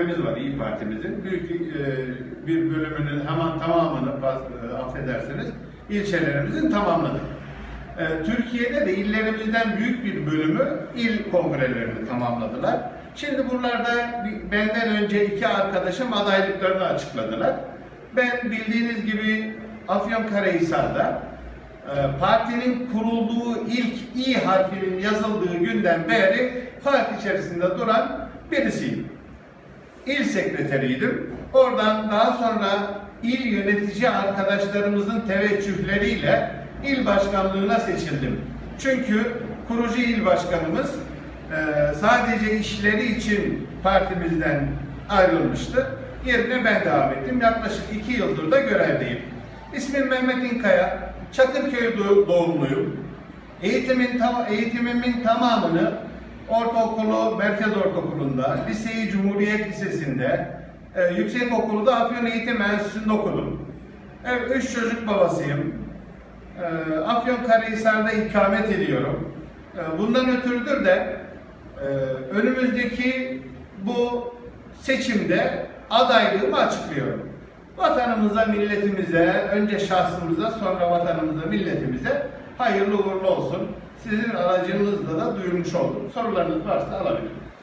AKP'miz var, İyi Parti'mizin. Büyük e, bir bölümünün hemen tamamını e, affedersiniz ilçelerimizin tamamladık. E, Türkiye'de de illerimizden büyük bir bölümü il kongrelerini tamamladılar. Şimdi buralarda benden önce iki arkadaşım adaylıklarını açıkladılar. Ben bildiğiniz gibi Afyonkarahisar'da e, partinin kurulduğu ilk İ harfinin yazıldığı günden beri parti içerisinde duran birisiyim. İl sekreteriydim. Oradan daha sonra il yönetici arkadaşlarımızın teveccühleriyle il başkanlığına seçildim. Çünkü kurucu il başkanımız e, sadece işleri için partimizden ayrılmıştı. Yerine ben devam ettim. Yaklaşık iki yıldır da görevdeyim. İsmim Mehmet İnkaya. Çakırköy doğ- doğumluyum. Eğitimin tam, eğitimimin tamamını ortaokulu Merkez Ortaokulu'nda, liseyi Cumhuriyet Lisesi'nde, e, yüksek okulu da Afyon Eğitim Enstitüsü'nde okudum. Evet, üç çocuk babasıyım. E, Afyonkarahisar'da ikamet ediyorum. E, bundan ötürüdür de e, önümüzdeki bu seçimde adaylığımı açıklıyorum. Vatanımıza, milletimize, önce şahsımıza, sonra vatanımıza, milletimize hayırlı uğurlu olsun. Sizin aracınızla da duyurmuş oldum. Sorularınız varsa alabilirim.